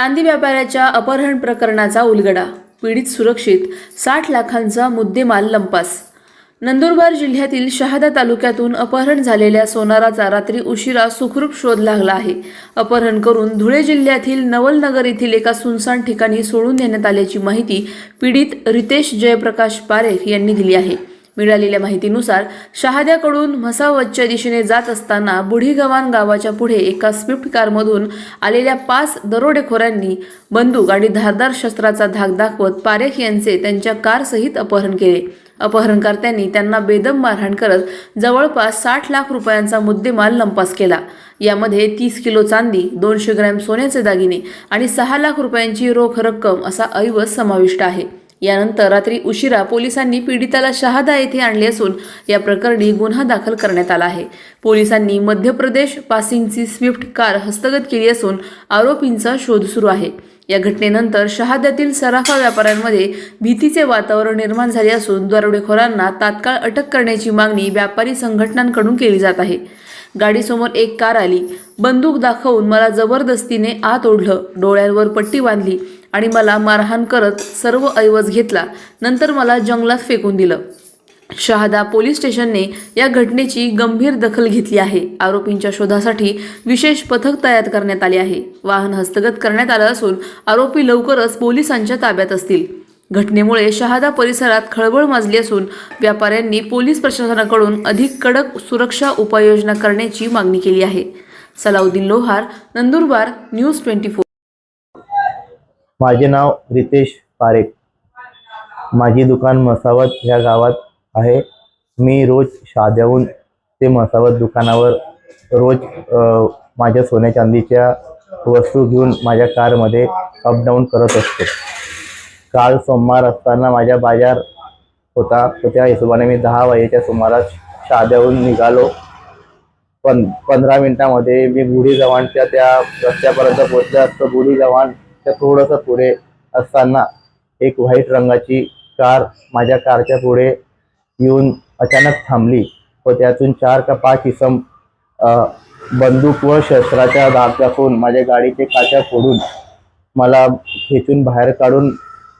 चांदी व्यापाऱ्याच्या अपहरण प्रकरणाचा उलगडा पीडित सुरक्षित साठ लाखांचा मुद्देमाल लंपास. नंदुरबार जिल्ह्यातील शहादा तालुक्यातून अपहरण झालेल्या सोनाराचा रात्री उशिरा सुखरूप शोध लागला आहे. अपहरण करून धुळे जिल्ह्यातील नवलनगर येथील एका सुनसान ठिकाणी सोडून देण्यात आल्याची माहिती पीडित रितेश जयप्रकाश पारेख यांनी दिली आहे. मिळालेल्या माहितीनुसार शहाद्याकडून म्हसावतच्या दिशेने जात असताना बुढीगव्हाण गावाच्या पुढे एका स्विफ्ट कारमधून आलेल्या पाच दरोडेखोरांनी बंदूक आणि धारदार शस्त्राचा धाक दाखवत पारेख यांचे त्यांच्या कारसहित अपहरण केले. अपहरणकर्त्यांनी त्यांना बेदम मारहाण करत जवळपास साठ लाख रुपयांचा मुद्देमाल लंपास केला. यामध्ये तीस किलो चांदी दोनशे ग्रॅम सोन्याचे दागिने आणि सहा लाख रुपयांची रोख रक्कम असा ऐवज समाविष्ट आहे. यानंतर रात्री उशिरा पोलिसांनी पीडिताला शहादा येथे आणले असून या प्रकरणी गुन्हा दाखल करण्यात आला आहे. पोलिसांनी मध्य प्रदेश पासिंगची स्विफ्ट कार हस्तगत केली असून आरोपींचा शोध सुरू आहे. या घटनेनंतर शहाद्यातील सराफा व्यापाऱ्यांमध्ये भीतीचे वातावरण निर्माण झाले असून दरोडेखोरांना तात्काळ अटक करण्याची मागणी व्यापारी संघटनांकडून केली जात आहे. गाडीसमोर एक कार आली. बंदूक दाखवून मला जबरदस्तीने आत ओढलं डोळ्यांवर पट्टी बांधली आणि मला मारहाण करत सर्व ऐवज घेतला. नंतर मला जंगलात फेकून दिलं. शहादा पोलीस स्टेशनने या घटनेची गंभीर दखल घेतली आहे. आरोपींच्या शोधासाठी विशेष पथक तयार करण्यात आले आहे. वाहन हस्तगत करण्यात आलं असून आरोपी लवकरच पोलिसांच्या ताब्यात असतील. घटनेमुळे शहादा परिसरात खळबळ माजली असून व्यापाऱ्यांनी पोलीस प्रशासनाकडून अधिक कडक सुरक्षा उपाययोजना करण्याची मागणी केली आहे. Salauddin Lohar Nandurbar news twenty four. माझे नाव रितेश पारेख. माझी दुकान मसावत ह्या गावात आहे. मी रोज शाद्याहून ते मसावत दुकानावर रोज माझ्या सोन्या चांदीच्या वस्तू घेऊन माझ्या कारमध्ये अपडाऊन करत असतो. काल सोमवार असताना माझा बाजार होता. तर त्या हिशोबाने मी दहा वाजेच्या सुमारास शाद्याहून निघालो. पण पंधरा मिनिटामध्ये मी बुढी गव्हाणच्या त्या रस्त्यापर्यंत पोहोचल्या असतं. बुढी गव्हाणच्या थोडंसं पुढे असताना एक व्हाईट रंगाची कार माझ्या कारच्या पुढे येऊन अचानक थांबली व त्यातून चार का पाच इसम बंदूक व शस्त्राच्या दाब दाखवून माझ्या गाडीचे काच्या फोडून मला खेचून बाहेर काढून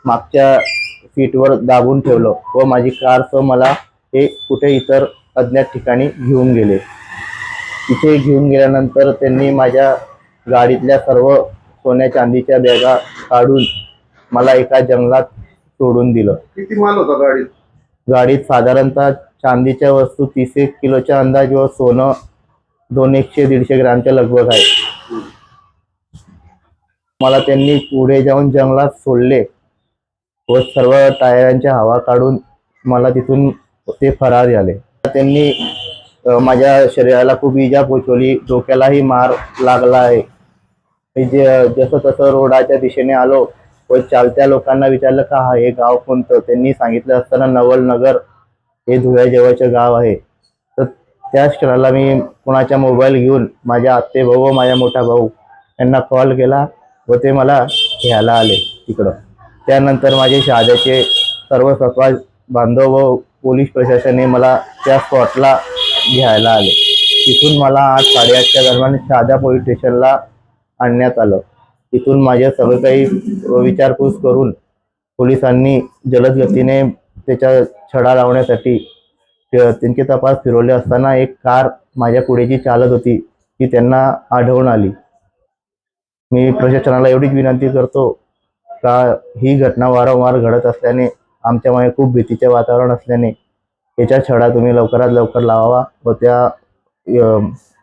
मागच्या सीटवर दाबून ठेवलं व माझी कारसह मला हे कुठे इतर अज्ञात ठिकाणी घेऊन गेले. तिथे घेऊन गेल्यानंतर त्यांनी माझ्या गाडीतल्या सर्व सोन्या चांदीच्या बॅगा काढून मला एका जंगलात सोडून दिलं. किती माल होता गाडीत? गाडीत साधारणतः चांदीच्या वस्तू तीस एक किलोच्या अंदाज व सोनं दोन एकशे दीडशे ग्रॅमच्या लगभग आहे. मला त्यांनी पुढे जाऊन जंगलात सोडले. व सर्व टायरांच्या हवा काढून मला तिथून ते फरार झाले. त्यांनी माझ्या शरीराला खूप इजा पोचवली. डोक्यालाही मार लागला आहे. मी जे जसं तसं रोडाच्या दिशेने आलो व चालत्या लोकांना विचारलं का हा हे गाव कोणतं? त्यांनी सांगितलं असताना नवलनगर हे धुळ्याजवळचं गाव आहे. तर त्याच क्षणाला मी कुणाचा मोबाईल घेऊन माझ्या आत्ते भाऊ व माझ्या मोठा भाऊ यांना कॉल केला व ते मला घ्यायला आले तिकडं. त्यानंतर माझे शहाद्याचे सर्व सफा बांधव व पोलीस प्रशासने मला त्या स्पॉटला घ्यायला आले. तिथून मला आज साडेआठच्या दरम्यान शहादा पोलीस स्टेशनला आणण्यात आलं. तिथून माझे सगळं काही विचारपूस करून पोलिसांनी जलद गतीने त्याच्या छडा लावण्यासाठी त्यांचे तपास फिरवले असताना एक कार माझ्या पुढे जी चालत होती ती त्यांना आढळून आली. मी प्रशासनाला एवढीच विनंती करतो का ही घटना वारंवार घडत असल्याने आमच्यामुळे खूप भीतीचे वातावरण असल्याने याच्या छडा तुम्ही लवकरात लवकर लावावा व त्या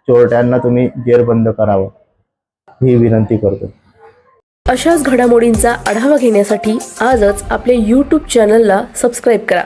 चोरट्यांना तुम्ही जेरबंद करावं. ही विनंती करतो. अशाच घडामोडींचा आढावा घेण्यासाठी आजच आपल्या यूट्यूब चॅनलला सबस्क्राईब करा.